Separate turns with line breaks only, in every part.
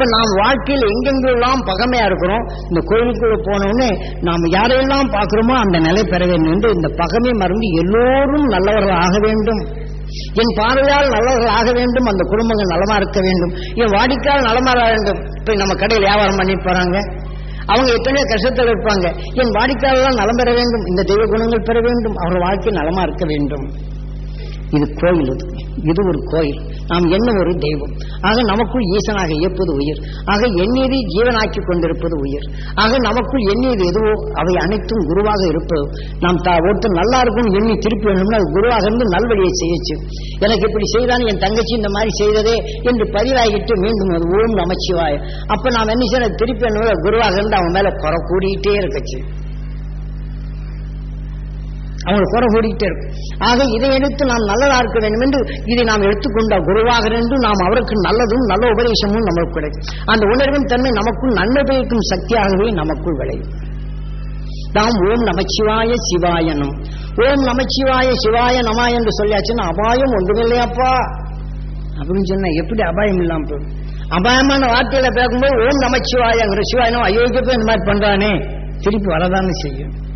இப்ப நாம் வாழ்க்கையில் எங்கெங்கெல்லாம் பகமையா இருக்கிறோம் இந்த கோயிலுக்குள்ள போனோடனே நாம் யாரையெல்லாம் பார்க்கிறோமோ அந்த நிலை பெற வேண்டும் என்று இந்த பகமை மறந்து எல்லோரும் நல்லவர்கள் ஆக வேண்டும். என் பார்வையால் நல்லவர்கள் ஆக வேண்டும் அந்த குடும்பங்கள் நலமா இருக்க வேண்டும். என் வாடிக்கால் நலமா வேண்டும். இப்ப நம்ம கடையில் வியாபாரம் பண்ணிட்டு போறாங்க. அவங்க எத்தனையோ கஷ்டத்தில் இருப்பாங்க. என் வாடிக்கையாளர் நலம் பெற வேண்டும். இந்த தெய்வ குணங்கள் பெற வேண்டும். அவர்கள் வாழ்க்கை நலமா இருக்க வேண்டும். இது கோயில் இது இது ஒரு கோயில். நாம் என்ன ஒரு தெய்வம்? ஆக நமக்குள் ஈசனாக இயப்பது உயிர். ஆக எண்ணீரை ஜீவனாக்கி கொண்டிருப்பது உயிர். ஆக நமக்குள் எண்ணியது எதுவோ அவை அனைத்தும் குருவாக இருப்பது. நாம் தா ஒருத்தர் நல்லா இருக்கும் எண்ணி திருப்பி வேணும்னா அது குருவாக இருந்து நல்வழியை செய்யச்சு. எனக்கு இப்படி செய்தான் என் தங்கச்சி இந்த மாதிரி செய்ததே என்று பதிலாகிட்டு மீண்டும் அது ஓம் நமச்சிவாய. அப்ப நாம் என்ன செய்யணும்? திருப்பி என்ன குருவாக இருந்து அவன் மேல குறை கூடிக்கிட்டே இருக்கச்சு. அவங்களுக்கு குறை கூடிக்கிட்டே இருக்கும். ஆக இதை எடுத்து நாம் நல்லதா இருக்க வேண்டும் என்று இதை நாம் எடுத்துக்கொண்ட குருவாக இருந்து நாம் அவருக்கு நல்லதும் நல்ல உபதேசமும் நமக்கு கிடைக்கும். அந்த உணர்வின் தன்மை நமக்குள் நன்மை பயக்கும் சக்தியாகவே நமக்குள் விளையும். நாம் ஓம் நமச்சிவாய சிவாயனம் ஓம் நமச்சிவாய சிவாய நமா என்று சொல்லியாச்சுன்னா அபாயம் ஒன்றுமில்லையாப்பா. அப்படின்னு சொன்னா எப்படி அபாயம் இல்லாம போகும்? அபாயமான வார்த்தையில பேசும்போது ஓம் நமச்சிவாயங்கிற சிவாயனம் அயோக்கியப்போ இந்த மாதிரி பண்றானே. திருப்பி வரதானே செய்யும்.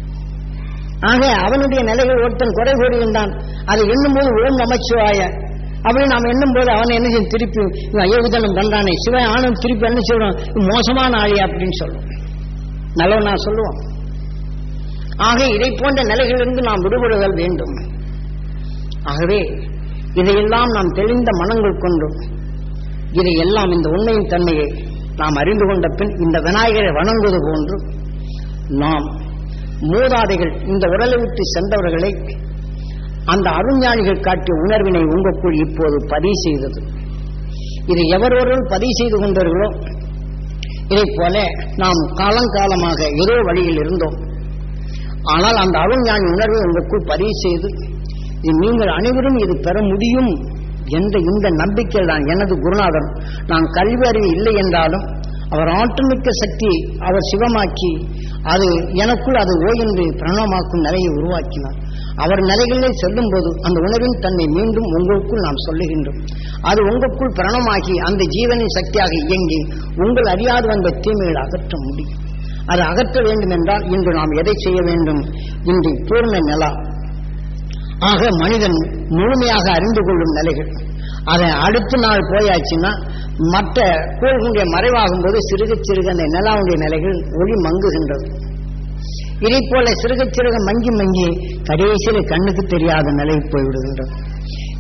ஆக அவனுடைய நிலைகள் ஒருத்தன் குறை கூறியிருந்தான். அதை எண்ணும் போது ஓம் நமச்சிவாய. அப்படி நாம் எண்ணும் போது அவன் என்ன செய்யும்? திருப்பி இவன் அயோகிதனம் பண்றானே. சிவன் ஆனும் திருப்பி என்ன சொல்றான் மோசமான ஆளி அப்படின்னு சொல்லுவோம் நல்லவன் நான் சொல்லுவோம் ஆக இதை போன்ற நிலைகளிலிருந்து நாம் விடுபடுதல் வேண்டும். ஆகவே இதையெல்லாம் நாம் தெளிந்த மனங்கள் கொண்டு இதையெல்லாம் இந்த உண்மையின் தன்மையை நாம் அறிந்து கொண்ட பின் இந்த விநாயகரை வணங்குவது போன்று நாம் மூதாதைகள் இந்த உடலை விட்டு சென்றவர்களை அந்த அருஞானிகள் காட்டிய உணர்வினை உங்களுக்குள் இப்போது பதிவு செய்தது. இதை எவரொருவர்கள் பதிவு செய்து கொண்டார்களோ இதை போல நாம் காலங்காலமாக ஏதோ வழியில் இருந்தோம். ஆனால் அந்த அருஞானி உணர்வை உங்களுக்குள் பதிவு செய்து நீங்கள் அனைவரும் இது பெற முடியும் என்ற இந்த நம்பிக்கையில் தான் எனது குருநாதன் நான் கல்வி அறிவு இல்லை என்றாலும் அவர் ஆற்றமிக்க சக்தி அவர் சிவமாக்கி அது எனக்குள் அது ஓ என்று பிரணமாக்கும் நிலையை உருவாக்கினார். அவர் நிலைகளிலே செல்லும் போது அந்த உணர்வின் தன்னை மீண்டும் உங்களுக்குள் நாம் சொல்லுகின்றோம் அது உங்களுக்குள் பிரணமாகி அந்த ஜீவனின் சக்தியாக இயங்கி உங்கள் அறியாது வந்த தீமைகளை அகற்ற முடியும். அது அகற்ற வேண்டும் என்றால் இன்று நாம் எதை செய்ய வேண்டும்? இன்று பூர்ண நிலா. ஆக மனிதன் முழுமையாக அறிந்து கொள்ளும் நிலைகள். அதை அடுத்த நாள் போயாச்சுன்னா மற்ற கோள்களுடைய மறைவாகும் போது சிறுக சிறுக அந்த நிலாவுடைய நிலைகள் ஒளி மங்குகின்றது. இதை போல சிறுக சிறுக மங்கி மங்கி கடைசியில் கண்ணுக்கு தெரியாத நிலை போய்விடுகின்றது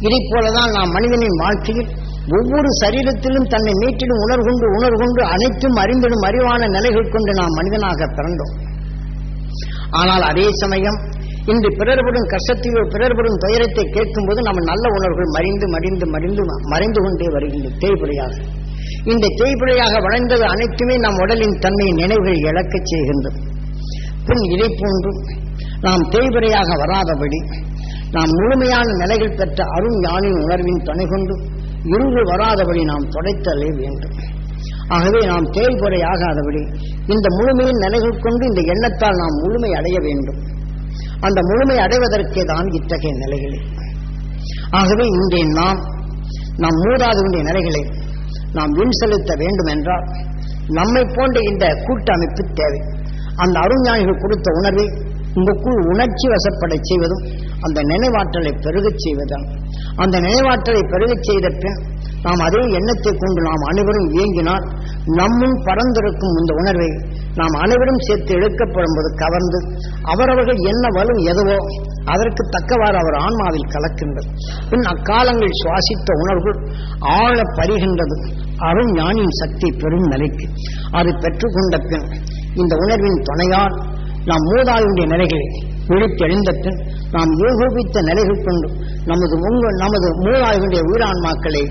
இதை போலதான் நாம் மனிதனின் வாழ்க்கையில் ஒவ்வொரு சரீரத்திலும் தன்னை மீட்டிலும் உணர்கொண்டு உணர்கொண்டு அனைத்தும் அறிந்திடும் அறிவான நிலைகள் கொண்டு நாம் மனிதனாக பிறந்தோம். ஆனால் அதே சமயம் இன்று பிறர்படும் கஷ்டத்தையோ பிறர்படும் துயரத்தை கேட்கும் போது நம்ம நல்ல உணர்வுகள் மறைந்து மடிந்து மடிந்து மறைந்து கொண்டே வருகின்றது தேய்பிழையாக இந்த தேய்பிழையாக வளைந்தது அனைத்துமே நம் உடலின் தன்மையை நினைவுகள் இழக்கச் செய்கின்றது. பின் இதை போன்று நாம் தேய்பிழையாக வராதபடி நாம் முழுமையான நிலைகள் பெற்ற அருண் ஞானின் உணர்வின் துணை கொண்டு இருள் வராதபடி நாம் தொடைத்தலே வேண்டும். ஆகவே நாம் தேய்புரை ஆகாதபடி இந்த முழுமையின் நிலைகள் கொண்டு இந்த எண்ணத்தால் நாம் முழுமை அடைய வேண்டும். அந்த முழுமை அடைவதற்கே தான் இத்தகைய நிலைகளே. ஆகவே இங்கே நாம் நாம் மூதாதவனுடைய நிலைகளை நாம் வின் செலுத்த வேண்டும் என்றால் நம்மை போன்ற இந்த கூட்டமைப்பு தேவை. அந்த அருஞானிகள் கொடுத்த உணர்வை உங்களுக்குள் உணர்ச்சி வசப்பட செய்வதும் அந்த நினைவாற்றலை பெருகச் செய்வதும் அந்த நினைவாற்றலை பெருகச் செய்த பின் நாம் அதே எண்ணத்தை கொண்டு நாம் அனைவரும் இயங்கினால் நம்மும் பறந்திருக்கும் இந்த உணர்வை நாம் அனைவரும் சேர்த்து எழுக்கப்படும்போது கவர்ந்து அவரவர்கள் என்ன வலு எதுவோ அதற்கு தக்கவாறு அவர் ஆன்மாவில் கலக்கின்றது. பின் அக்காலங்கள் சுவாசித்த உணர்வுகள் ஆழ பறிகின்றது அருண் ஞானியின் சக்தி பெரும் நிலைக்கு அது பெற்றுக்கொண்ட பின் இந்த உணர்வின் துணையால் நாம் மூதாளுடைய நிலைகளை விழித்தெழுந்த பின் நாம் ஏகோபித்த நிலைகள் கொண்டு நமது உங்கள் நமது மூதாளுடைய உயிரான்மாக்களை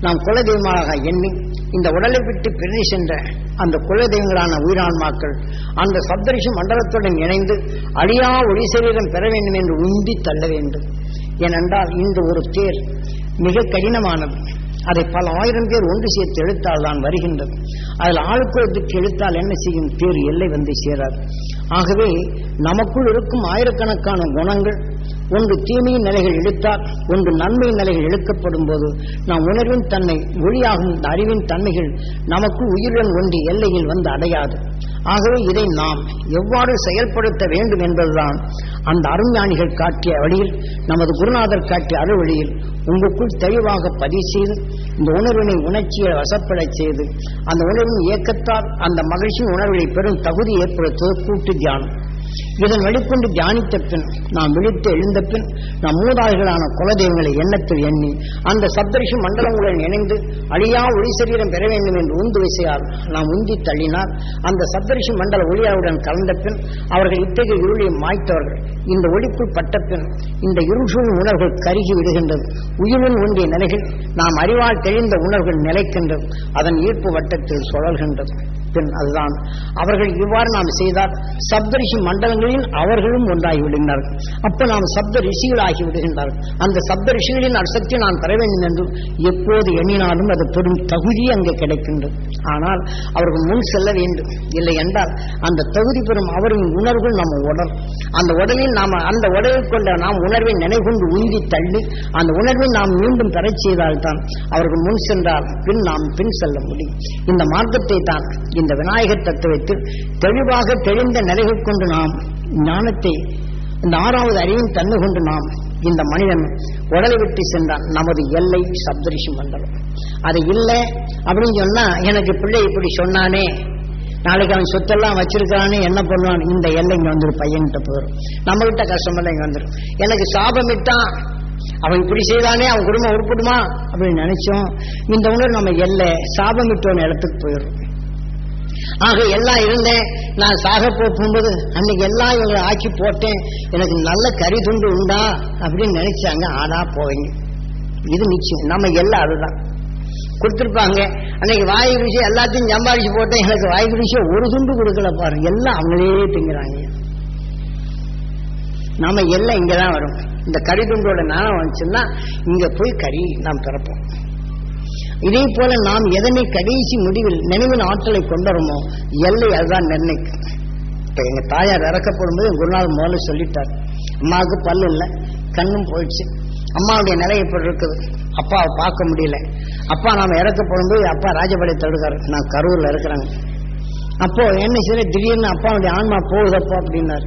நாம் குலதெய்வமாக எண்ணி இந்த உடலை விட்டு பிரிந்து சென்ற அந்த குலதெய்வங்களான உயிரான்மாக்கள் அந்த சப்தரிஷி மண்டலத்துடன் இணைந்து அழியா ஒளி சரீரம் பெற வேண்டும் என்று உந்தி தள்ள வேண்டும். ஏனென்றால் இந்த ஒரு தேர் மிக கடினமானது. அதை பல ஆயிரம் பேர் ஒன்று சேர்த்து எழுத்தால் தான் வருகின்றது. அதில் ஆளுக்குறதுக்கு எழுத்தால் என்ன செய்யும்? பேர் எல்லை வந்து சேராது ஆகவே நமக்குள் இருக்கும் ஆயிரக்கணக்கான குணங்கள் ஒன்று தீமையின் நிலைகள் இழுத்தால் ஒன்று நன்மையின் நிலைகள் இழுக்கப்படும் போது நாம் உணர்வின் தன்மை ஒளியாகும் இந்த அறிவின் தன்மைகள் நமக்கு உயிருடன் ஒன்றி எல்லையில் வந்து அடையாது. ஆகவே இதை நாம் எவ்வாறு செயல்படுத்த வேண்டும் என்பதுதான் அந்த அருஞானிகள் காட்டிய வழியில் நமது குருநாதர் காட்டிய அரு வழியில் உங்களுக்குள் தெளிவாக பதிவு செய்து இந்த உணர்வினை உணர்ச்சியை வசப்படச் செய்து அந்த உணர்வின் இயக்கத்தால் அந்த மகிழ்ச்சியின் உணர்வை பெரும் தகுதி ஏற்படுத்துவது கூட்டு தியானம். இதன் வெளிக்கொண்டு தியானித்த பின் நாம் விழித்து எழுந்த பின் நம் மூதாதிகளான குலதெய்வங்களை எண்ணத்தில் எண்ணி அந்த சப்தரிஷி மண்டலங்களுடன் இணைந்து அழியா ஒளி சரீரம் பெற வேண்டும் என்று உந்து விசையால் நாம் உந்தி தள்ளினால் அந்த சப்தரிஷி மண்டல ஒளியாவுடன் கலந்த பின் அவர்கள் இத்தகைய இருளை மாய்த்தவர்கள். இந்த ஒளிக்குள் பட்ட பின் இந்த இருள் உணர்வுகள் கருகி விடுகின்றது. உயிருடன் ஒன்றிய நிலைகள் நாம் அறிவால் தெளிந்த உணர்வுகள் நிலைக்கின்றது. அதன் ஈர்ப்பு வட்டத்தில் சுழல்கின்றது. பின் அதுதான் அவர்கள் இவ்வாறு நாம் செய்தால் சப்தரிஷி மண்டலங்கள் ரிஷிகளின் அவர்களும் ஒன்றாகி விடுகின்றார்கள் அப்ப நாம் சப்த ரிஷிகள் ஆகி விடுகின்றார்கள் அந்த சப்த ரிஷிகளின் அர்த்தத்தை நான் பெற வேண்டும் என்று எப்போது எண்ணினாலும் அது பெரும் தகுதி அங்கே கிடைக்கின்றது. ஆனால் அவர்கள் முன் செல்ல வேண்டும். இல்லை என்றால் அந்த தகுதி பெறும் அவரின் உணர்வுகள் நம்ம உடல். அந்த உடலில் நாம் அந்த உடலை கொண்ட நாம் உணர்வை நினைகொண்டு உந்தி தள்ளி அந்த உணர்வை நாம் மீண்டும் பெறச் செய்தால்தான் அவர்கள் முன் சென்றால் பின் நாம் பின் செல்ல முடியும். இந்த மார்க்கத்தை தான் இந்த விநாயகர் தத்துவத்தில் தெளிவாக தெளிந்த நிலைகள் கொண்டு நாம் ஞானத்தை இந்த ஆறாவது அறிவின் தன்மை கொண்டு நாம் இந்த மனிதன் உடலை விட்டு சென்றான். நமது எல்லை சப்தரிஷி மண்டலம் அது இல்லை அப்படின்னு சொன்னா எனக்கு பிள்ளை இப்படி சொன்னானே நாளைக்கு அவன் சொத்தெல்லாம் வச்சிருக்கானே என்ன பண்ணுவான்? இந்த எல்லை இங்க வந்துடும் பையன்கிட்ட போயிடும் நம்ம கிட்ட கஷ்டமெல்லாம் இங்க வந்துடும் எனக்கு சாபமிட்டான் அவன் இப்படி செய்தானே அவன் குடும்பம் உருப்படுமா அப்படின்னு நினைச்சோம். இந்த உணர்வு நம்ம எல்லை சாபமிட்டோன்னு இடத்துக்கு போயிடும் ஆக எல்லாம் இருந்தேன். நான் சாக போகும்போது அன்னைக்கு எல்லாம் இவங்களை ஆக்கி போட்டேன். எனக்கு நல்ல கறி துண்டு உண்டா? அப்படின்னு நினைச்சாங்க. ஆனா போவீங்க. இது நிச்சயம். நம்ம எல்லாம் அதுதான். கொடுத்துருப்பாங்க. அன்னைக்கு வாய் விஷயம் எல்லாத்தையும் சம்பாதிச்சு போட்டேன். எனக்கு வாய் விஷயம் ஒரு துண்டு கொடுக்கல பாருங்க எல்லாம் அவங்களே திங்கிறாங்க நாம எல்லாம் இங்கதான் வரும். இந்த கறி துண்டோட நாணம் வந்துச்சுன்னா இங்க போய் கறி நாம் பிறப்போம் இதே போல நாம் எதனை கடைசி முடிவில் நினைவின் ஆற்றலை கொண்டுறோமோ எல்லை அதுதான் நிர்ணயிக்கும். இப்ப எங்க தாயார் இறக்கப்படும்போது போடும்போது குருநாள் முதல்ல சொல்லிட்டார் அம்மாவுக்கு பல்லு இல்லை கண்ணும் போயிடுச்சு. அம்மாவுடைய நிலை எப்படி இருக்குது? அப்பாவை பார்க்க முடியல. அப்பா நாம இறக்கப்படும்போது அப்பா ராஜபாளையத்தை எடுக்காரு நான் கரூர்ல இருக்கிறாங்க அப்போ என்ன செய்ய திடீர்னு அப்பாவுடைய ஆன்மா போகுதப்பா அப்படின்னாரு.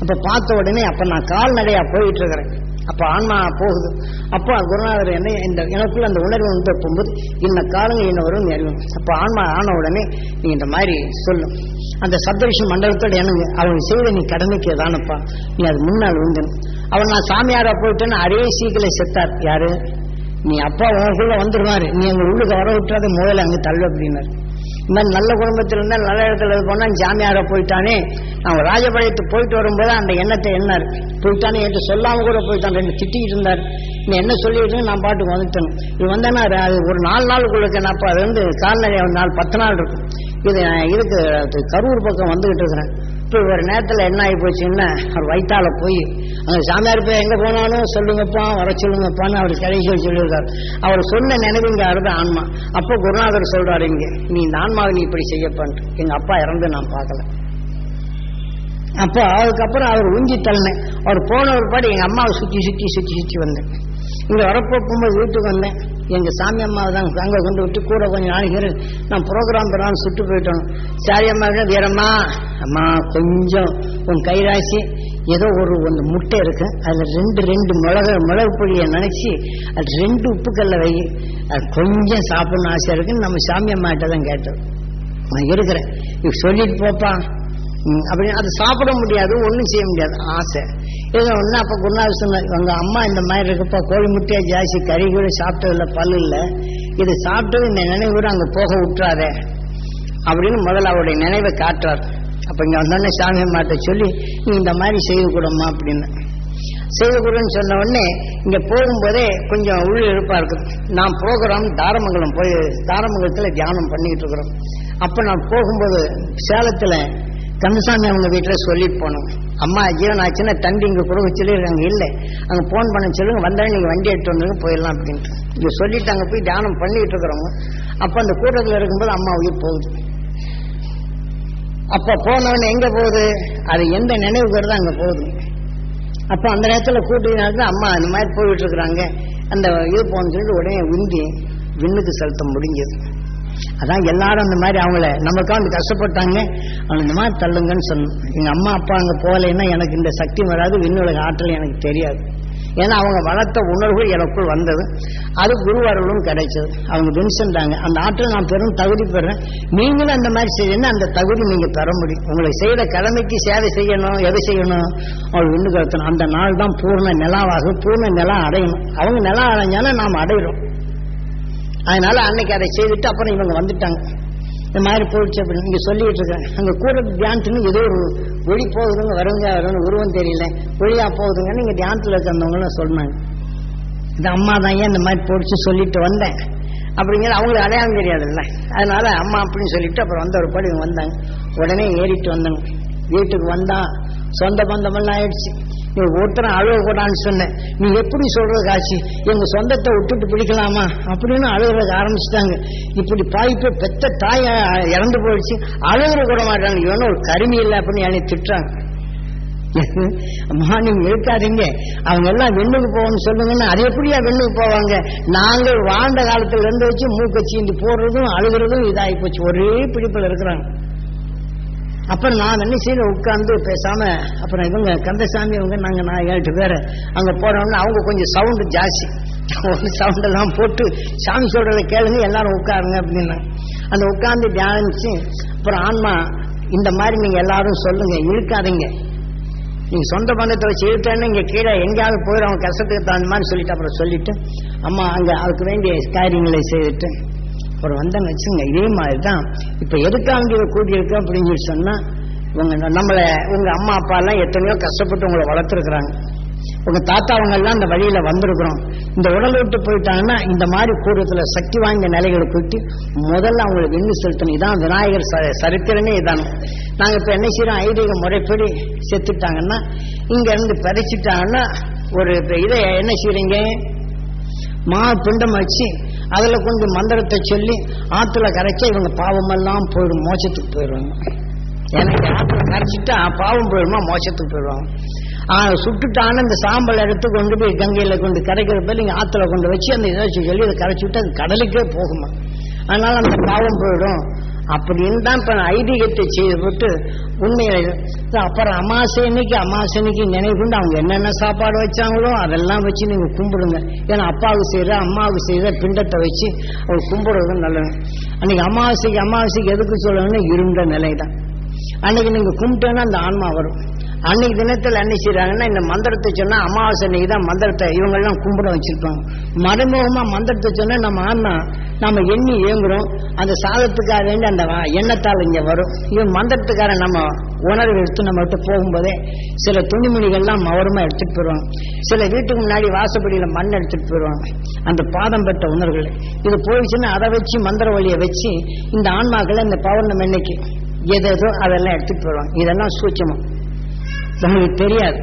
அப்ப பார்த்த உடனே அப்ப நான் கால்நடையா போயிட்டு இருக்கிறேன். அப்ப ஆன்மா போகுது. அப்போ குருநாதர் என்ன இந்த எனக்குள்ள அந்த உணர்வு வந்து போகும்போது இன்ன காலங்கள் இன்ன வரும் அறிவும். அப்ப ஆன்மா ஆன உடனே நீ இந்த மாதிரி சொல்லும் அந்த சப்தரிஷி மண்டலத்தோட எனக்கு அவன் செய்த நீ கடமைக்கு தானப்பா நீ அது முன்னால் உண்டு அவன் நான் சாமியாரா போயிட்டேன்னு அரே சீக்கிரம் செத்தார். யாரு? நீ அப்பா உனக்குள்ள வந்துருவாரு. நீ எங்க உள்ளுக்கு வர விட்டுறாத முதல்ல அங்க தள்ளு அப்படின்னாரு. இந்த மாதிரி நல்ல குடும்பத்தில் இருந்தா நல்ல இடத்துல போனா ஜாமியார போயிட்டானே. அவன் ராஜபாளையத்துக்கு போயிட்டு வரும்போது அந்த எண்ணத்தை எண்ணாரு போயிட்டானே என்று சொல்லாம கூட போயிட்டான். ரெண்டு திட்டிக்கிட்டு இருந்தார். நீ என்ன சொல்லிட்டு நான் பாட்டுக்கு வந்துட்டேன். இது வந்தேன்னா அது ஒரு நாலு நாளுக்குள்ள நான் அது வந்து கால்நடை ஒரு நாள் பத்து நாள் இருக்கும். இது இதுக்கு கரூர் பக்கம் வந்துகிட்டு இருக்கிறேன். இப்போ ஒரு நேரத்தில் என்ன ஆகி போச்சுன்னா அவர் வயிற்றால போய் அங்கே சாமியார் போய் எங்கே போனாலும் சொல்லுங்கப்பா வர சொல்லுங்கப்பான்னு அவர் கடைசி சொல்லியிருக்கார். அவர் சொன்ன நினைவுங்க ஆன்மா. அப்போ குருநாதர் சொல்றாரு இங்க நீ இந்த ஆன்மாவை நீ இப்படி செய்யப்பான்ட்டு எங்க அப்பா இறந்து நான் பார்க்கல. அப்போ அதுக்கப்புறம் அவர் உஞ்சி தள்ளினேன். அவர் போன ஒரு பாடு எங்க அம்மாவை சுற்றி சுற்றி சுற்றி சுற்றி வந்தேன். இங்க வரப்போ போகும்போது வீட்டுக்கு வந்தேன். எங்க சாமி அம்மாவை தான் அங்க கொண்டு விட்டு கூட கொஞ்சம் நாளைக்கு நான் ப்ரோக்ராம் பெறான்னு சுட்டு போயிட்டோம். சாரி அம்மா வீரம்மா. அம்மா கொஞ்சம் உன் கைராசி. ஏதோ ஒரு ஒன்று முட்டை இருக்கு. அதுல ரெண்டு ரெண்டு மிளகு மிளகு பொடியை நினைச்சு அது ரெண்டு உப்புக்கல்ல வை. அது கொஞ்சம் சாப்பிடணும் ஆசையா இருக்குன்னு நம்ம சாமி அம்மாட்ட தான் கேட்டோம். நான் இருக்கிறேன். இப்ப சொல்லிட்டு போப்பா. அப்படின்னு அது சாப்பிட முடியாது ஒன்றும் செய்ய முடியாது. ஆசை. ஏதோ ஒன்று அப்போ குருநாதர் சொன்னார் உங்க அம்மா இந்த மாதிரி இருக்குப்பா கோழி முட்டையா ஜாஸ்தி கறி கூட சாப்பிட்டதில்ல பல்லு இல்லை. இது சாப்பிட்டது இந்த நினைவு கூட அங்கே போக விட்டுறாதே. அப்படின்னு முதல்ல அவருடைய நினைவை காட்டுறார். அப்ப இங்க வந்தோடனே சாமி அம்மாட்ட சொல்லி நீ இந்த மாதிரி செய்து கூடம்மா அப்படின்னு. செய்து கூடன்னு சொன்ன உடனே இங்க போகும்போதே கொஞ்சம் உள்ள இருப்பா இருக்குது நான் ப்ரோக்ராம் தாரமங்கலம் போய் தாரமங்கலத்துல தியானம் பண்ணிக்கிட்டு இருக்கிறோம். அப்ப நான் போகும்போது சேலத்துல கந்தசாமி அவங்க வீட்டில் சொல்லிட்டு போனோம். அம்மா ஜீவன் ஆச்சுன்னா தம்பி இங்கே கொடுக்க சொல்லி அங்கே இல்லை அங்கே போன் பண்ண சொல்லுங்க வந்தாலும் நீங்கள் வண்டி எடுத்து வந்துருங்க போயிடலாம் அப்படின்ட்டு. இங்கே சொல்லிட்டு அங்கே போய் தியானம் பண்ணிட்டு இருக்கிறவங்க அப்போ அந்த கூட்டத்தில் இருக்கும்போது அம்மா உயிர் போகுது. அப்போ போனவன் எங்கே போகுது? அது எந்த நினைவுக்கு வருதோ அங்கே போகுது. அப்போ அந்த நேரத்தில் கூட்டினால்தான் அம்மா அந்த மாதிரி போயிட்டு இருக்கிறாங்க. அந்த இது போன்னு சொல்லிட்டு உடனே உந்தி விண்ணுக்கு செலுத்த முடிஞ்சது. அதான் எல்லாரும் அந்த மாதிரி அவங்கள நமக்கா வந்து கஷ்டப்பட்டாங்க. அவங்க இந்த மாதிரி தள்ளுங்கன்னு சொன்னோம் எங்க அம்மா அப்பா அங்க போகலைன்னா எனக்கு இந்த சக்தி வராது விண்ணுலக ஆற்றல் எனக்கு தெரியாது. ஏன்னா அவங்க வளர்த்த உணர்வு எனக்குள் வந்தது. அது குருவாரலும் கிடைச்சது. அவங்க வின்சென்றாங்க அந்த ஆற்றல் நான் பெரும் தகுதி பெறேன். நீங்களும் அந்த மாதிரி செய்யணும் அந்த தகுதி நீங்க பெற முடியும். உங்களுக்கு செய்த கடமைக்கு சேவை செய்யணும் எதை செய்யணும்? அவங்க விண்ணு கருத்தணும் அந்த நாள் தான் பூர்ண நிலாவாக பூர்ண நிலா அடையணும். அவங்க நிலா அடைஞ்சாலும் நாம் அடையிறோம். அதனால அன்னைக்கு அதை செய்துட்டு அப்புறம் இவங்க வந்துட்டாங்க. இந்த மாதிரி போயிடுச்சு அப்படின்னு இங்க சொல்லிட்டு இருக்கேன் அங்க கூட தியானத்துன்னு ஏதோ ஒரு ஒளி போகுதுங்க வருங்க வருங்க உருவம் தெரியல. ஒளியா போகுதுங்கன்னு இங்க தியானத்துல இருக்கிறவங்களும் சொன்னாங்க. இந்த அம்மா தான் ஏன் இந்த மாதிரி போடிச்சு சொல்லிட்டு வந்தேன். அப்படிங்கிற அவங்களுக்கு அடையாளம் தெரியாதுல்ல. அதனால அம்மா அப்படின்னு சொல்லிட்டு அப்புறம் வந்த ஒரு படி வந்தாங்க. உடனே ஏறிட்டு வந்தாங்க. வீட்டுக்கு வந்தா சொந்த பந்தமெல்லாம் ஆயிடுச்சு. நீ ஒருத்தரும் அழுக கூடான்னு சொன்னேன். நீ எப்படி சொல்ற காட்சி எங்க சொந்தத்தை விட்டுட்டு பிடிக்கலாமா? அப்படின்னு அழுகிறதுக்கு ஆரம்பிச்சுட்டாங்க. இப்படி பாய்ப்பு பெத்த தாய் இறந்து போயிடுச்சு. அழுகிற கூட மாட்டாங்க. இவனும் ஒரு கருமி இல்லை அப்படின்னு என்னை திட்டுறாங்க. அம்மா நீங்க இருக்காதீங்க அவங்க எல்லாம் வெண்ணுக்கு போகணும்னு சொல்லுங்கன்னா அது எப்படியா வெண்ணுக்கு போவாங்க? நாங்கள் வாழ்ந்த காலத்துல இருந்து வச்சு மூக்க சீந்தி போடுறதும் அழுகிறதும் இதாகி போச்சு. ஒரே பிடிப்புல இருக்கிறாங்க. அப்புறம் நான் என்ன செய்யணும் உட்கார்ந்து பேசாம அப்புறம் இவங்க கந்தசாமி இவங்க நாங்க நான் ஏழு பேர் அங்க போனோம்னா அவங்க கொஞ்சம் சவுண்டு ஜாஸ்தி. ஒரு சவுண்ட் எல்லாம் போட்டு சாமி சொல்றத கேளுங்க எல்லாரும் உட்காருங்க அப்படின்னா. அந்த உட்கார்ந்து தியானிச்சு அப்புறம் ஆன்மா இந்த மாதிரி நீங்க எல்லாரும் சொல்லுங்க இழுக்காதீங்க. நீங்க சொந்த பந்தத்தை வச்சு இழுத்தேன்னு இங்க கீழே எங்கேயாவது போயிடும் அவங்க கஷ்டத்துக்கு தகுந்த மாதிரி சொல்லிட்டு அப்புறம் சொல்லிட்டு அம்மா அங்க அதுக்கு வேண்டிய காரியங்களை செய்துட்டு அப்புறம் வந்தேன்னு வச்சுங்க இதே மாதிரி தான் இப்ப எதுக்காக இதை கூட்டியிருக்கு அப்படின்னு சொல்லி சொன்னா இவங்க நம்மளை உங்க அம்மா அப்பா எல்லாம் எத்தனையோ கஷ்டப்பட்டு உங்களை வளர்த்துருக்குறாங்க. உங்க தாத்தாவங்க எல்லாம் அந்த வழியில வந்திருக்கிறோம். இந்த உடல் விட்டு போயிட்டாங்கன்னா இந்த மாதிரி கூட்டத்துல சக்தி வாய்ந்த நிலைகளை போயிட்டு முதல்ல அவங்களுக்கு வெண்ணு செலுத்தணும். இதான் விநாயகர் ச- சரித்திரமே இதான். நாங்க இப்ப என்ன செய்யறோம் ஐதீக முறைப்படி செத்துட்டாங்கன்னா இங்க இருந்து பறிச்சுட்டாங்கன்னா ஒரு இதை என்ன செய்யறீங்க மா பிண்டம் வச்சு அதில் கொஞ்சம் மந்திரத்தை சொல்லி ஆற்றுல கரைச்சா இவங்க பாவமெல்லாம் போயிடும் மோச்சத்துக்கு போயிடுவாங்க. எனக்கு ஆற்றுல கரைச்சிட்டா பாவம் போயிடுமா மோச்சத்துக்கு போயிடுவாங்க. ஆனால் சுட்டுட்டான இந்த சாம்பல் எடுத்து கொண்டு போய் கங்கையில் கொண்டு கரைக்கிற நீங்கள் ஆற்றுல கொண்டு வச்சு அந்த இதை சொல்லி அதை கரைச்சி விட்டு அது கடலுக்கே போகுமா. அதனால அந்த பாவம் போயிடும். அப்படின்னு தான் இப்ப ஐதீகத்தை செய்து போட்டு உண்மையில அப்புறம் அமாசை அன்னைக்கு அமாசை அன்னைக்கு நினைவு கொண்டு அவங்க என்னென்ன சாப்பாடு வச்சாங்களோ அதெல்லாம் வச்சு நீங்க கும்பிடுங்க. ஏன்னா அப்பாவுக்கு செய்யற அம்மாவுக்கு செய்யற பிண்டத்தை வச்சு அவங்க கும்பிடுறது நல்லது. அன்னைக்கு அமாவாசைக்கு அமாவாசைக்கு எதுக்கு சொல்லணும்னா இருண்ட நிலை தான் அன்னைக்கு நீங்க கும்பிட்டோன்னா அந்த ஆன்மா வரும். அன்னைக்கு தினத்துல என்ன செய்யறாங்கன்னா இந்த மந்திரத்தை சொன்னா அமாவாசை அன்னைக்கு தான் மந்திரத்தை இவங்க எல்லாம் கும்பிட வச்சிருப்பாங்க. மறைமுகமா மந்திரத்தை சொன்னா நம்ம ஆன்மா நம்ம எண்ணி ஏங்குறோம். அந்த சாதத்துக்காக வேண்டி அந்த வா- எண்ணத்தால் இங்க வரும். இவன் மந்திரத்துக்கார நம்ம உணர்வு எடுத்து நம்ம விட்டு போகும்போதே சில துணிமணிகள்லாம் மௌரமா எடுத்துட்டு போயிடுவாங்க. சில வீட்டுக்கு முன்னாடி வாசப்படியில மண் எடுத்துட்டு போயிடுவாங்க. அந்த பாதம் பெற்ற உணர்வுகள். இது போயிடுச்சுன்னா அதை வச்சு மந்திர வழியை வச்சு இந்த ஆன்மாக்களை இந்த பௌர்ணமி அன்னைக்கு எதோ அதெல்லாம் எடுத்துட்டு போயிடுவாங்க. இதெல்லாம் சூட்சமம். உங்களுக்கு தெரியாது.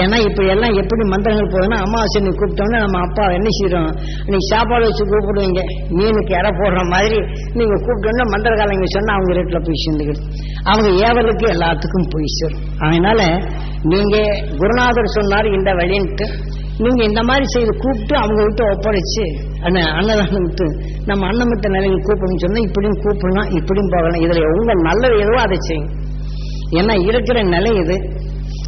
ஏன்னா இப்ப எல்லாம் எப்படி மந்திரங்கள் போகுதுன்னா அமாவாசை நீ கூப்பிட்டோம்னா நம்ம அப்பா என்ன செய்யறோம் நீங்க சாப்பாடு வச்சு கூப்பிடுவீங்க. மீனுக்கு இற போடுற மாதிரி நீங்க மந்திர மந்திரகாலங்க சொன்னா அவங்க ரேட்ல போய் சேர்ந்துக்கிட்டு அவங்க ஏவலுக்கு எல்லாத்துக்கும் போய் சேரும். அதனால நீங்க குருநாதர் சொன்னார் இந்த வழின்ட்டு. நீங்க இந்த மாதிரி செய்து கூப்பிட்டு அவங்க விட்டு ஒப்படைச்சு அண்ணன் அன்னதானம் விட்டு நம்ம அன்னமிட்ட நிலையில் கூப்பிடணும்னு சொன்னா இப்படியும் கூப்பிடலாம் இப்படியும் போகலாம். இதுல உங்க நல்லது எதுவோ அதை செய்யும். ஏன்னா இருக்கிற நிலை இது.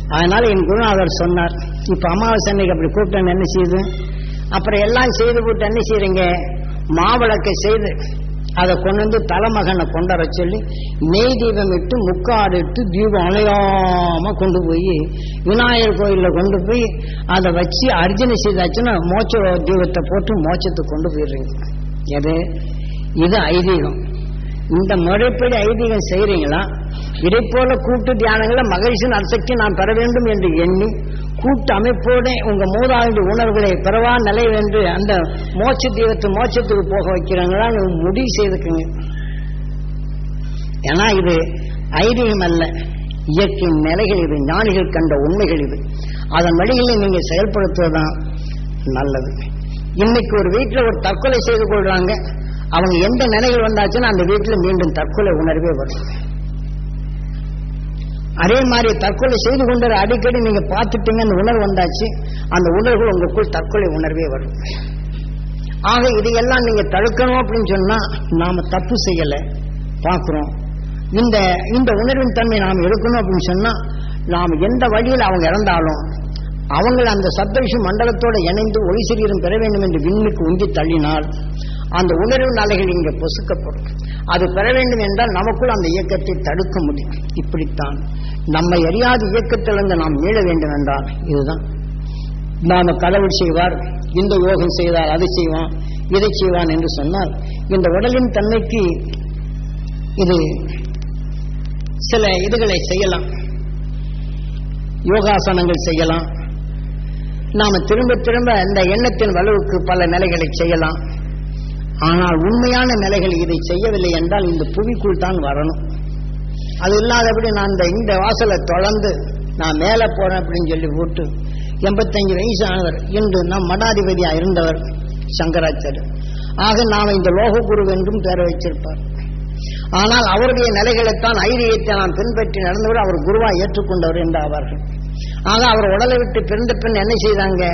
அதனால என் குருநாதர் சொன்னார் இப்ப அமாவாசை அன்னைக்கு அப்படி கூப்பிட்டு என்ன செய்யுது அப்புறம் எல்லாம் செய்து போட்டு என்ன செய்யறீங்க மாவிளக்கை செய்து அதை கொண்டு வந்து தலைமகனை கொண்டு வர சொல்லி நெய் தீபம் இட்டு முக்காடு இட்டு தீபம் அலையாம கொண்டு போய் விநாயகர் கோயிலில் கொண்டு போய் அதை வச்சு அர்ஜுனை செய்தாச்சுன்னா மோட்ச தீபத்தை போட்டு மோட்சத்துக்கு கொண்டு போயிடுறீங்க. எது? இது ஐதீகம். இந்த முறைப்படி ஐதீகம் செய்கிறீங்களா இதை போல கூட்டு தியானங்களை மகிழ்ச்சியின் அசக்தி நான் பெற வேண்டும் என்று எண்ணி கூட்டு அமைப்போட உங்க மூதாண்டு உணர்வுகளை பெறவா நிலை என்று அந்த மோட்ச தீவத்து மோட்சத்துக்கு போக வைக்கிறாங்களா முடிவு செய்துக்குங்க. ஏன்னா இது ஐதீகம் அல்ல. இயற்கையின் நிலைகள் இது ஞானிகள் கண்ட உண்மைகள் இது. அதன் வழிகளை நீங்க செயல்படுத்துவதுதான் நல்லது. இன்னைக்கு ஒரு வீட்டில் ஒரு தற்கொலை செய்து கொள்றாங்க. அவங்க எந்த நிலைகள் வந்தாச்சுன்னா அந்த வீட்டில் மீண்டும் தற்கொலை உணர்வே வரும். அதே மாதிரி தற்கொலை செய்து கொண்டு அடிக்கடி நீங்க பார்த்துட்டீங்க அந்த உணர்வு வந்தாச்சு அந்த உணர்வு உங்களுக்குள் தற்கொலை உணர்வே வரும். ஆக இதையெல்லாம் நீங்க தடுக்கணும் அப்படின்னு சொன்னா நாம தப்பு செய்யல பார்க்கிறோம். இந்த இந்த உணர்வின் தன்மை நாம் எடுக்கணும் அப்படின்னு சொன்னா நாம் எந்த வழியில் அவங்க இறந்தாலும் அவங்கள் அந்த சப்தரிஷி மண்டலத்தோடு இணைந்து ஒளி சரீரம் பெற வேண்டும் என்று விண்ணுக்கு உந்தி தள்ளினால் அந்த உணர்வு அலைகள் இங்கே பொசுக்கப்படும். அது பெற வேண்டும் என்றால் நமக்குள் அந்த இயக்கத்தை தடுக்க முடியும். இப்படித்தான் நம்மை அறியாத இயக்கத்திலிருந்து நாம் மீள வேண்டும் என்றால் இதுதான். நாம கடவுள் செய்வார் இந்த யோகம் செய்தால் அதை செய்வான் இதை செய்வான் என்று சொன்னால் இந்த உடலின் தன்மைக்கு இது சில இதுகளை செய்யலாம். யோகாசனங்கள் செய்யலாம். நாம திரும்ப திரும்ப இந்த எண்ணத்தின் வலுவுக்கு பல நிலைகளை செய்யலாம். ஆனால் உண்மையான நிலைகள் இதை செய்யவில்லை என்றால் இந்த புவிக்குள் தான் வரணும். அது இல்லாதபடி நான் இந்த இந்த வாசலை தொடர்ந்து நான் மேலே போறேன் அப்படின்னு சொல்லி போட்டு எண்பத்தஞ்சு வயசு ஆனவர் இன்று நம் மடாதிபதியா இருந்தவர் சங்கராச்சாரியர். ஆக நாம் இந்த லோக குரு என்றும் பேர வச்சிருப்பார். ஆனால் அவருடைய நிலைகளைத்தான் ஐரியத்தை நாம் பின்பற்றி நடந்தவர் அவர் குருவா ஏற்றுக்கொண்டவர் என்று ஆவார்கள் ஆக அவர் உடலை விட்டு பிறந்த பின் என்ன செய்தாங்க?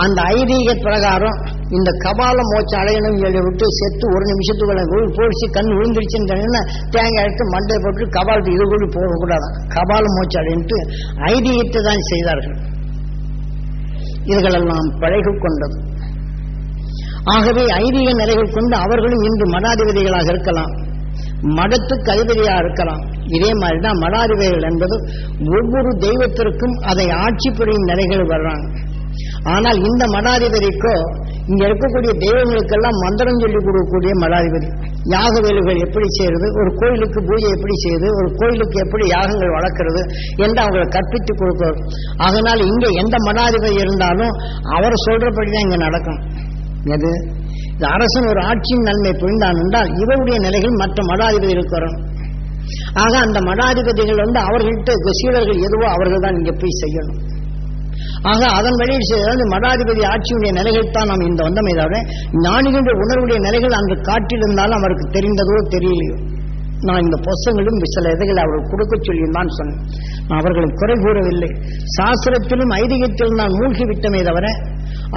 அந்த ஐதீக பிரகாரம் இந்த கபால மோச்சம் அடையணும் சொல்லி விட்டு செத்து ஒரு நிமிஷத்துக்குள்ள போயிடுச்சு கண் விழுந்துருச்சுன்னு தேங்காய் எடுத்து மண்டை போட்டு கபாலத்து கூட போகக்கூடாதான் கபால மோச்சம் அடையிட்டு ஐதீகத்தை தான் செய்தார்கள். இதுகளெல்லாம் பழகு கொண்டது. ஆகவே ஐதீக நிலைகள் கொண்டு அவர்களும் இன்று மடாதிபதிகளாக இருக்கலாம். மடத்துக்கு அதிபதியாக இருக்கலாம். இதே மாதிரிதான் மடாதிபதிகள் என்பது ஒவ்வொரு தெய்வத்திற்கும் அதை ஆட்சி புரியும் நிலைகள் வர்றாங்க. ஆனால் இந்த மடாதிபதிக்கோ இங்க இருக்கக்கூடிய தெய்வங்களுக்கெல்லாம் மந்திரம் சொல்லி கொடுக்கக்கூடிய மடாதிபதி. யாக வேலுகள் எப்படி செய்யறது? ஒரு கோயிலுக்கு பூஜை எப்படி செய்யுது ஒரு கோயிலுக்கு எப்படி யாகங்கள் வளர்க்கறது என்று அவங்களை கற்பித்து கொடுக்கிறது அதனால் இங்க எந்த மடாதிபதி இருந்தாலும் அவர் சொல்றபடிதான் இங்க நடக்கும். எது? இது அரசன் ஒரு ஆட்சியின் நன்மை புரிந்தான் என்றால் இவருடைய நிலைகள் மற்ற மடாதிபதிகளுக்கு வரும். ஆக அந்த மடாதிபதிகள் வந்து அவர்கள்ட்ட சீடர்கள் எதுவோ அவர்கள் தான் இங்க போய் செய்யணும். ஆக அதன் வழியில் செய்தால் மடாதிபதி ஆட்சியுடைய நிலைகள் தான் நாம் இந்த வந்தமை தவிர ஞானிகளுடைய உணர்வுடைய நிலைகள் அங்கு காட்டியிருந்தாலும் அவருக்கு தெரிந்ததோ தெரியலையோ. நான் இந்த புஸ்தங்களும் சில இதைகளை அவர்கள் கொடுக்க சொல்லியிருந்தான் சொன்னேன். நான் அவர்களை குறை கூறவில்லை. சாஸ்திரத்திலும் ஐதீகத்திலும் நான் மூழ்கி விட்டமே தவிர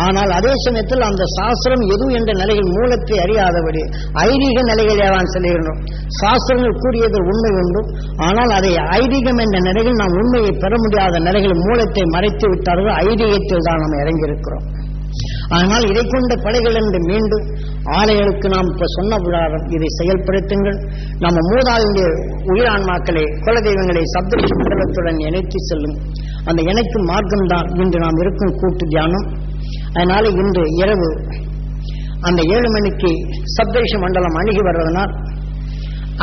ஆனால் அதே சமயத்தில் அந்த சாஸ்திரம் எது என்ற நிலையில் மூலத்தை அறியாதபடி ஐதீக நிலைகள் நான் செல்கின்றோம் சாஸ்திரங்கள் கூறியது உண்மை உண்டு ஆனால் அதை ஐதீகம் என்ற நிலையில் நாம் உண்மையை பெற முடியாத நிலையில் மூலத்தை மறைத்து விட்டார்கள். ஐதீகத்தில் தான் நாம் இறங்கியிருக்கிறோம். ஆனால் இதை கொண்ட படைகள் என்று மீண்டும் ஆலைகளுக்கு நாம் இப்ப சொன்ன விழாரம் இதை செயல்படுத்துங்கள். நம்ம மூதாதையுடைய உயிரான்மாக்களை குலதெய்வங்களை சப்த மண்டலத்துடன் இணைத்து செல்லும். அந்த இணைக்கும் மார்க்கம்தான் இன்று நாம் இருக்கும் கூட்டு தியானம். அதனால இன்று இரவு அந்த ஏழு மணிக்கு சப்தரிஷ மண்டலம் அணுகி வருவதனால்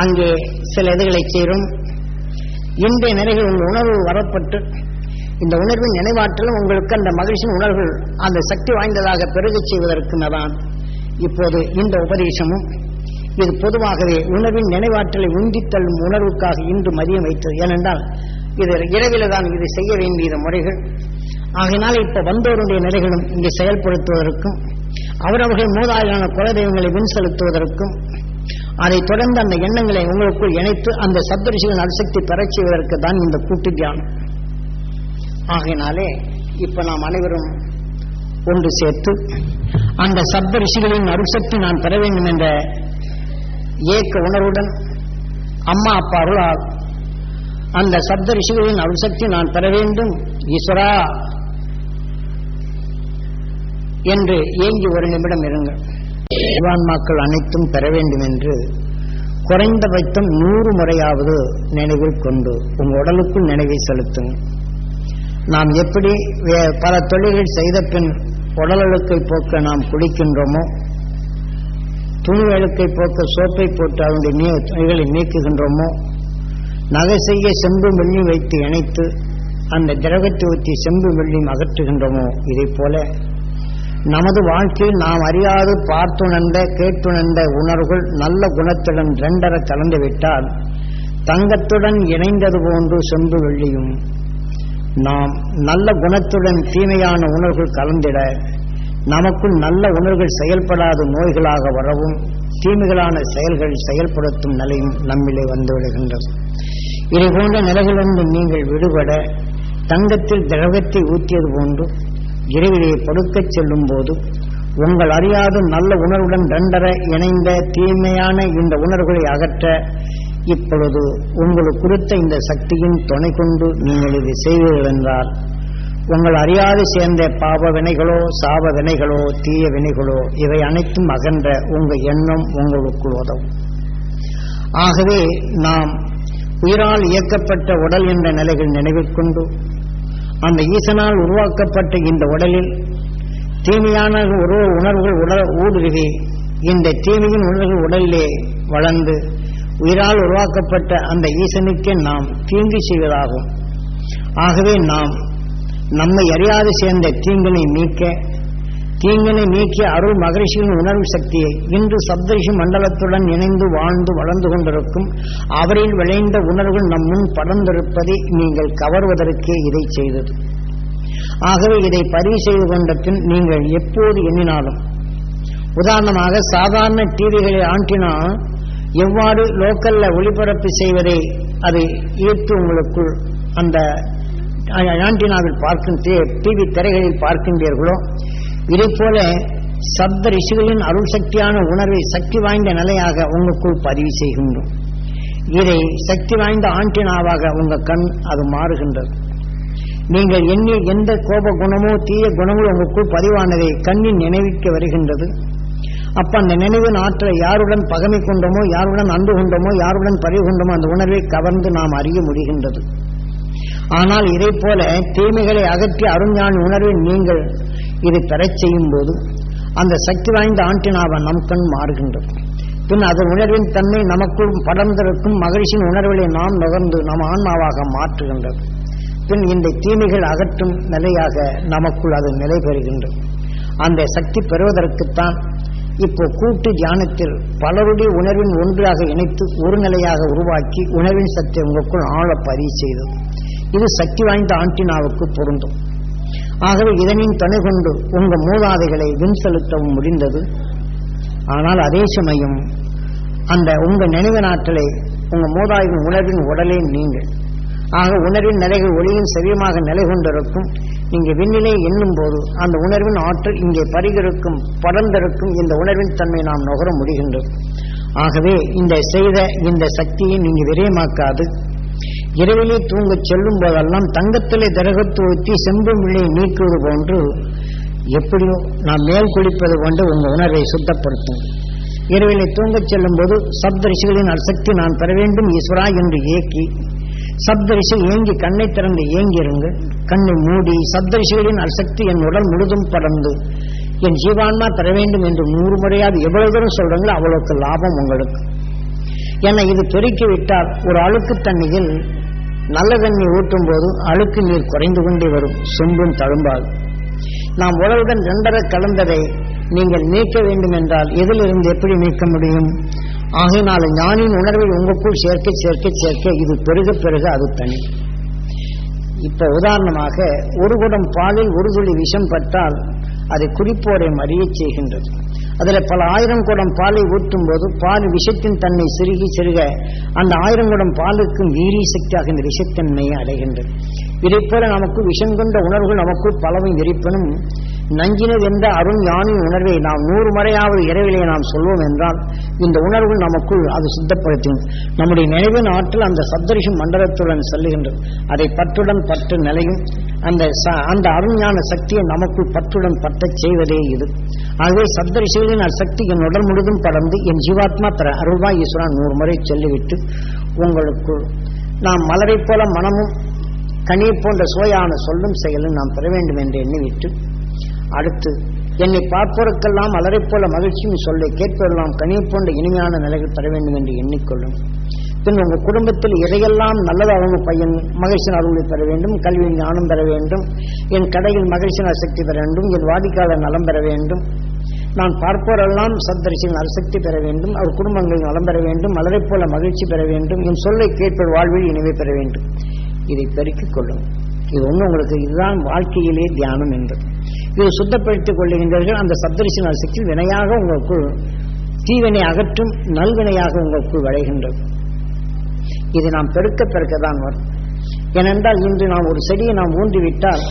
அங்கே சில இதுகளை சேரும் இன்றைய நிலைகள் உங்கள் உணர்வு வரப்பட்டு இந்த உணர்வின் நினைவாற்றலும் உங்களுக்கு அந்த மகிழ்ச்சியின் உணர்வு அந்த சக்தி வாய்ந்ததாக பெருக செய்வதற்கு தான் இப்போது இந்த உபதேசமும் இது பொதுவாகவே உணர்வின் நினைவாற்றலை உந்தித்தள்ளும் உணர்வுக்காக இன்று மதியம் வைத்தது. ஏனென்றால் இது இரவில தான் இது செய்ய வேண்டிய முறைகள். ஆகையினால் இப்ப வந்தோருடைய நிலைகளும் இங்கு செயல்படுத்துவதற்கும் அவரவர்கள் மூதாயிலான குலதெய்வங்களை வின் செலுத்துவதற்கும் அதை தொடர்ந்து அந்த எண்ணங்களை உங்களுக்குள் இணைத்து அந்த சப்தரிசிகளின் அரிசக்தி பெறச் செய்வதற்கு தான் இந்த கூட்டு தியானம். ஆகையினாலே இப்ப நாம் அனைவரும் ஒன்று சேர்த்து அந்த சப்த ரிஷிகளின் அருசக்தி நான் பெற வேண்டும் என்ற ஏக்க உணர்வுடன் அம்மா அப்பா அருளால் அந்த சப்த ரிஷிகளின் அருசக்தி நான் பெற வேண்டும். ஈஸ்வரா என்று ஏங்கி ஒரு நிமிடம் இருங்கள். மக்கள் அனைத்தும் பெற வேண்டும் என்று குறைந்தபட்சம் நூறு முறையாவது நினைவில் கொண்டு உங்கள் உடலுக்குள் நினைவை செலுத்துங்க நாம் எப்படி வே- பல தொழில்கள் செய்த பின் உடலழுக்கை போக்க நாம் குளிக்கின்றோமோ துணி அழுக்கை போக்க சோப்பை போட்டு அவனுடைய துணிகளை நீக்குகின்றோமோ நகை செய்ய செம்பு வெள்ளி வைத்து இணைத்து அந்த திரகத்தை ஊற்றி செம்பு வெள்ளியும் அகற்றுகின்றோமோ இதை போல நமது வாழ்க்கையில் நாம் அறியாது பார்த்துணர்ந்த கேட்டுணர்ந்த உணர்வுகள் நல்ல குணத்துடன் ரெண்டர கலந்துவிட்டால் தங்கத்துடன் இணைந்தது போன்று செம்பு வெள்ளியும். நாம் நல்ல குணத்துடன் தீமையான உணர்வுகள் கலந்திட நமக்குள் நல்ல உணர்வுகள் செயல்படாத நோய்களாக வரவும் தீமைகளான செயல்கள் செயல்படுத்தும் நிலையும் நம்மிலே வந்துவிடுகின்றது இதை போன்ற நிலைகளிலிருந்து நீங்கள் விடுபட தங்கத்தில் திரவத்தை ஊற்றியது போன்று இறைவிலே படுக்கச் செல்லும் போது உங்கள் அறியாத நல்ல உணர்வுடன் ரெண்டர இணைந்த தீமையான இந்த உணர்வுகளை அகற்ற இப்பொழுது உங்களுக்கு கொடுத்த இந்த சக்தியின் துணை கொண்டு நீங்கள் இதை செய்வீர்கள் என்றால் உங்கள் அறியாது சேர்ந்த பாவ வினைகளோ சாப வினைகளோ தீய வினைகளோ இவை அனைத்தும் அகன்ற உங்கள் எண்ணம் உங்களுக்குள் உதவும். ஆகவே நாம் உயிரால் இயக்கப்பட்ட உடல் என்ற நிலைகள் நினைவில் கொண்டு அந்த ஈசனால் உருவாக்கப்பட்ட இந்த உடலில் தீமையான ஒரு உணர்வுகள் உடல் ஊடுருவி இந்த தீமையின் உணர்வுகள் உடலிலே வளர்ந்து உயிரால் உருவாக்கப்பட்ட அந்த ஈசனுக்கே நாம் தீங்கு செய்வதாகும். ஆகவே நாம் நம்மை அறியாது சேர்ந்த தீங்கினை நீக்க தீங்கினை நீக்கிய அருள் மகரிஷியின் உணர்வு சக்தியை இன்று சப்தரிஷி மண்டலத்துடன் இணைந்து வாழ்ந்து வளர்ந்து கொண்டிருக்கும் அவரில் விளைந்த உணர்வுகள் நம் முன் படர்ந்திருப்பதை நீங்கள் கவர்வதற்கே இதை செய்தது. ஆகவே இதை பதிவு செய்து கொண்ட பின் நீங்கள் எப்போது எண்ணினாலும். உதாரணமாக சாதாரண டிவிகளை ஆண்டினா எவ்வாறு லோக்கல்ல ஒளிபரப்பு செய்வதை அதை ஈர்த்து உங்களுக்குள் அந்த ஆண்டினாவில் பார்க்கின்ற டிவி திரைகளில் பார்க்கின்றீர்களோ இதே போல சப்த ரிஷிகளின் அருள் சக்தியான உணர்வை சக்தி வாய்ந்த நிலையாக உங்களுக்குள் பதிவு செய்கின்றோம். இதை சக்தி வாய்ந்த ஆண்டினாவாக உங்க கண் அது மாறுகின்றது. நீங்கள் எண்ணி எந்த கோப குணமோ தீய குணங்களோ உங்களுக்குள் பதிவானதை கண்ணின் நினைவிக்க வருகின்றது. அப்ப அந்த நினைவின் ஆற்றலை யாருடன் பகமை கொண்டோமோ யாருடன் அன்பு கொண்டோமோ யாருடன் பதிவு கொண்டோமோ அந்த உணர்வை கவர்ந்து நாம் அறிய முடிகின்றது. ஆனால் இதை போல தீமைகளை அகற்றி அருஞான உணர்வை நீங்கள் இதை பெறச் செய்யும் போது அந்த சக்தி வாய்ந்த ஆண்டினாவன் நம் கண் மாறுகின்றது. பின் அது உணர்வின் தன்மை நமக்குள் படர்ந்திருக்கும் மகிழ்ச்சியின் உணர்வுகளை நாம் நுகர்ந்து நம் ஆன்மாவாக மாற்றுகின்றது. பின் இந்த தீமைகள் அகற்றும் நிலையாக நமக்குள் அது நிலை பெறுகின்றது. அந்த சக்தி பெறுவதற்குத்தான் இப்போ கூட்டு தியானத்தில் பலருடைய உணர்வின் ஒன்றாக இணைத்து ஒரு நிலையாக உருவாக்கி உணர்வின் சக்தி உங்களுக்குள் ஆழ பதிவு செய்தது. இது சக்தி வாய்ந்த ஆண்டினாவுக்கு பொருந்தும். ஆகவே இதனின் துணை கொண்டு உங்க மூதாதைகளை வின் செலுத்தவும் முடிந்தது. ஆனால் அதே சமயம் அந்த உங்க நினைவு நாட்களை உங்க மூதாதையின் உணர்வின் உடலே நீங்கள் ஆக உணர்வின் நிலைகள் ஒளியின் செவியமாக நிலை கொண்டிருக்கும். நீங்க விண்ணிலே எண்ணும் போது அந்த உணர்வின் ஆற்றல் இங்கே பரிகிருக்கும் படர்ந்திருக்கும் இந்த உணர்வின் தன்மை நாம் நுகர முடிகின்றது. ஆகவே இந்த செய்த இந்த சக்தியை நீங்க விரயமாக்காது. இரவிலே தூங்கச் செல்லும் போதெல்லாம் தங்கத்திலே திரகத்து ஊற்றி செம்பு மில்லை நீக்குவது போன்று எப்படியோ நாம் மேல் குளிப்பது போன்று உங்க உணர்வை சுத்தப்படுத்தும். இரவிலே தூங்கச் செல்லும் போது சப்தரிஷிகளின் அசக்தி நான் பெற வேண்டும் ஈஸ்வரா என்று ஏக்கி சப்தரிஷி ஏங்கி கண்ணை திறந்து ஏங்கியிருங்க கண்ணை மூடி சப்தரிஷிகளின் அசக்தி என் உடல் முழுதும் படர்ந்து என் ஜீவான்மா பெற வேண்டும் என்று நூறு முறையாவது எவ்வளவு தூரம் சொல்றீங்களோ அவ்வளவுக்கு லாபம் உங்களுக்கு. ஏன்னா இது பெருக்கிவிட்டால் ஒரு அழுக்கு தண்ணியில் நல்ல தண்ணி ஊற்றும் போது அழுக்கு நீர் குறைந்து கொண்டே வரும். சொம்பும் தழும்பாது. நாம் உடலுடன் ரெண்டரை கலந்ததை நீங்கள் நீக்க வேண்டும் என்றால் எதிலிருந்து எப்படி நீக்க முடியும்? ஆகையினால ஞானின் உணர்வை உங்களுக்குள் சேர்க்க சேர்க்க சேர்க்க இது பெருக பெருக அது தனி. இப்ப உதாரணமாக ஒரு குடம் பாலில் ஒரு துளி விஷம் பட்டால் அதை குறிப்போரை மறியச் செய்கின்றது. அதுல பல ஆயிரம் குடம் பாலை ஊற்றும் போது பால் விஷத்தின் தன்மை சிறுகி சிறுக அந்த ஆயிரம் குடம் பாலுக்கும் வீரிய சக்தியாக இந்த விஷத்தன்மையை அடைகின்றது. இதை போல நமக்கு விஷம் கொண்ட உணர்வுகள் நமக்குள் பலவும் இருப்பினும் நஞ்சினது என்ற அருண் ஞானின் உணர்வை நாம் நூறு முறையாவது இரவிலே நாம் சொல்வோம் என்றால் இந்த உணர்வு நமக்குள் அது சுத்தப்படுத்தும். நம்முடைய நினைவின் ஆற்றல் அந்த சப்தரிஷி மண்டலத்துடன் செல்லுகின்றது. அதை பற்றுடன் பற்று நிலையும். அந்த அந்த அருஞான சக்தியை நமக்குள் பற்றுடன் பற்றச் செய்வதே இது. ஆகவே சப்தரிஷிகளின் அசக்தி என் உடல் முழுதும் படர்ந்து என் ஜீவாத்மா தர அருள்வாய் ஈஸ்வரன் நூறு முறை சொல்லிவிட்டு உங்களுக்குள் நாம் மலரைப் போல மனமும் கனி போன்ற சுவையான சொல்லும் செயலும் நாம் பெற வேண்டும் என்று எண்ணிவிட்டு அடுத்து என்னை பார்ப்போருக்கெல்லாம் அலரைப் போல மகிழ்ச்சியும் சொல்லை கேட்பதெல்லாம் கனியை போன்ற இனிமையான நிலைகள் பெற வேண்டும் என்று எண்ணிக்கொள்ளும். பின் உங்கள் குடும்பத்தில் எதையெல்லாம் நல்லதாகவும் பையன் மகிழ்ச்சியின் அருளை பெற வேண்டும் கல்வியின் ஞானம் பெற வேண்டும் என் கடையில் மகிழ்ச்சியின் அசக்தி பெற வேண்டும் என் வாடிக்கையாளர் நலம் பெற வேண்டும் நான் பார்ப்போரெல்லாம் சத்தரிசியின் அரசக்தி பெற வேண்டும் அவர் குடும்பங்களின் நலம் பெற வேண்டும் மலரை போல மகிழ்ச்சி பெற வேண்டும் என் சொல்லை கேட்பர் வாழ்வில் இனிமை பெற வேண்டும். இதை பெருக்கிக் கொள்ளும் இது ஒன்று உங்களுக்கு இதுதான் வாழ்க்கையிலே தியானம் என்று. இது சுத்தப்படுத்திக் கொள்ளுகின்றீர்கள். அந்த சப்தரிசியின் அரசக்தி வினையாக உங்களுக்குள் தீவினை அகற்றும் நல்வினையாக உங்களுக்குள் விளைகின்றது. இது நாம் பெருக்க பெருக்கதான் வரும். ஏனென்றால் இன்று நாம் ஒரு செடியை நாம் ஊன்றிவிட்டால்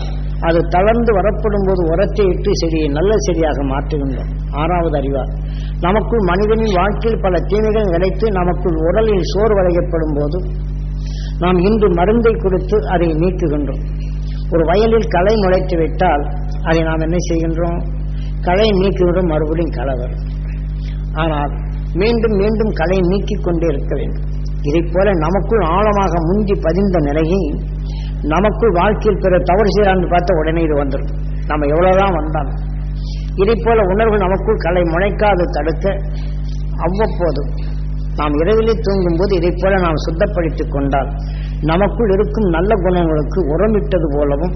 அது தளர்ந்து வரப்படும் போது உரத்தை இட்டு செடியை நல்ல செடியாக மாற்றுகின்றோம். ஆறாவது அறிவார். நமக்குள் மனிதனின் வாழ்க்கையில் பல தீமைகள் விளைத்து நமக்குள் உடலில் சோர் வளையப்படும் போது நாம் இன்று மருந்தை கொடுத்து அதை நீக்குகின்றோம். ஒரு வயலில் களை முளைத்து விட்டால் அதை நாம் என்ன செய்கின்றோம்? களை நீக்கிவிடும் மறுபடியும் களை வரும். ஆனால் மீண்டும் மீண்டும் களை நீக்கிக் கொண்டே இருக்க வேண்டும். இதை போல நமக்குள் ஆழமாக முந்தி பதிந்த நிலையை நமக்குள் வாழ்க்கையில் பிற தவறு செய்யறான்னு பார்த்த உடனே இது வந்துடும் நம்ம எவ்வளவுதான் வந்தாலும். இதை போல உணர்வு நமக்குள் களை முளைக்காது தடுக்க அவ்வப்போது நாம் இரவிலே தூங்கும் போது இதைப் போல நாம் சுத்தப்படுத்திக் கொண்டால் நமக்குள் இருக்கும் நல்ல குணங்களுக்கு உரமிட்டது போலவும்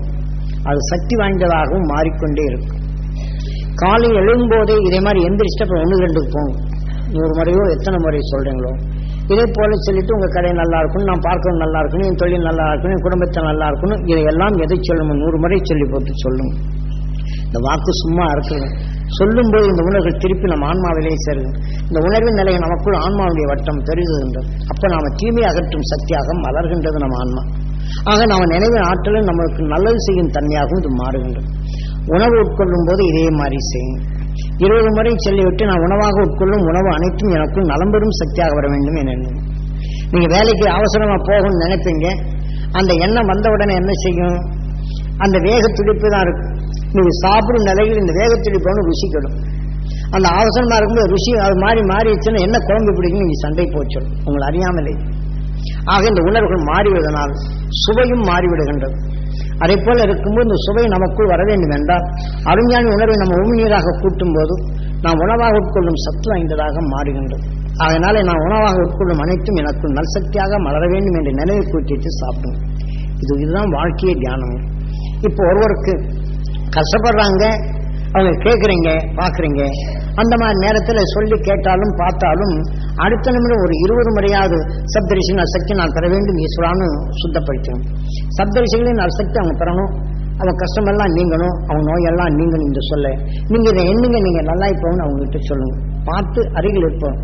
அது சக்தி வாய்ந்ததாகவும் மாறிக்கொண்டே இருக்கும். காலை எழும்போதே இதே மாதிரி எந்திரிச்சிட்டு அப்புறம் ஒன்று ரெண்டுக்கு போகும் நூறு முறையோ எத்தனை முறை சொல்றீங்களோ? இதே போல சொல்லிட்டு உங்க கடை நல்லா இருக்கணும் நான் பார்க்கவும் நல்லா இருக்கணும் என் தொழில் நல்லா இருக்கணும் என் குடும்பத்தை நல்லா இருக்கணும் இதையெல்லாம் எதை சொல்லணும் நூறு முறை சொல்லி போட்டு சொல்லணும் இந்த வாக்கு சும்மா இருக்குது சொல்லும்போது இந்த உணர்வுகள் திருப்பி நம்ம ஆன்மாவிலேயே சேருது. இந்த உணர்வின் நிலையை நமக்குள் ஆன்மாவுடைய வட்டம் பெருகுகின்றது அப்ப நாம தீமை அகற்றும் சக்தியாக மலர்கின்றது நம்ம ஆன்மா. ஆக நாம நினைவின் ஆற்றலும் நம்மளுக்கு நல்லது செய்யும் தன்மையாகவும் இது மாறுகின்றது. உணவு உட்கொள்ளும் போது இதே மாதிரி செய்யும். இருபது முறை சொல்லிவிட்டு நான் உணவாக உட்கொள்ளும் உணவு அனைத்தும் எனக்கும் நலம் பெறும் சக்தியாக வர வேண்டும் என நீங்கள் நீங்க வேலைக்கு அவசரமா போகணும்னு நினைப்பீங்க. அந்த எண்ணம் வந்த உடனே என்ன செய்யும்? அந்த வேக துடிப்பு தான் இருக்கும். நீங்க சாப்பிடும் நிலையில் இந்த வேக துடிப்பு வந்து ருசி அந்த அவசரமா இருக்கும்போது ருசி அது மாறி மாறிடுச்சுன்னா என்ன குழம்பு பிடிக்கும் நீங்க சண்டை போச்சிடும் உங்களை அறியாமலே. ஆக இந்த உணர்வுகள் மாறிவிடுவதனால் சுவையும் மாறிவிடுகின்றது. அதே போல இருக்கும்போது இந்த சுவை நமக்குள் வர வேண்டும் என்றால் அருஞானி உணர்வை நம்ம உமிழ்நீராக கூட்டும் போது நாம் உணவாக உட்கொள்ளும் சத்து வாய்ந்ததாக மாறுகின்றது. அதனால நான் உணவாக உட்கொள்ளும் அனைத்தும் எனக்குள் நல்சக்தியாக மலர வேண்டும் என்று நினைவு கூட்டிட்டு சாப்பிடும் இது இதுதான் வாழ்க்கையை தியானம். இப்போ ஒருவருக்கு கஷ்டப்படுறாங்க அவங்க கேட்குறீங்க பார்க்குறீங்க அந்த மாதிரி நேரத்தில் சொல்லி கேட்டாலும் பார்த்தாலும் அடுத்த நிமிடம் ஒரு இருபது முறையாவது சப்தரிசின் அசக்தி நான் பெற வேண்டும் ஈஸ்வரான்னு சுத்தப்படுத்தணும் சப்தரிசிகளின் அசக்தி அவங்க பெறணும். அவன் கஷ்டமெல்லாம் நீங்கணும் அவன் நோயெல்லாம் நீங்கணும் என்று சொல்ல. நீங்க இதை எண்ணுங்க நீங்க நல்லா இப்போன்னு அவங்க கிட்ட சொல்லுங்க. பார்த்து அருகில் இருப்போம்.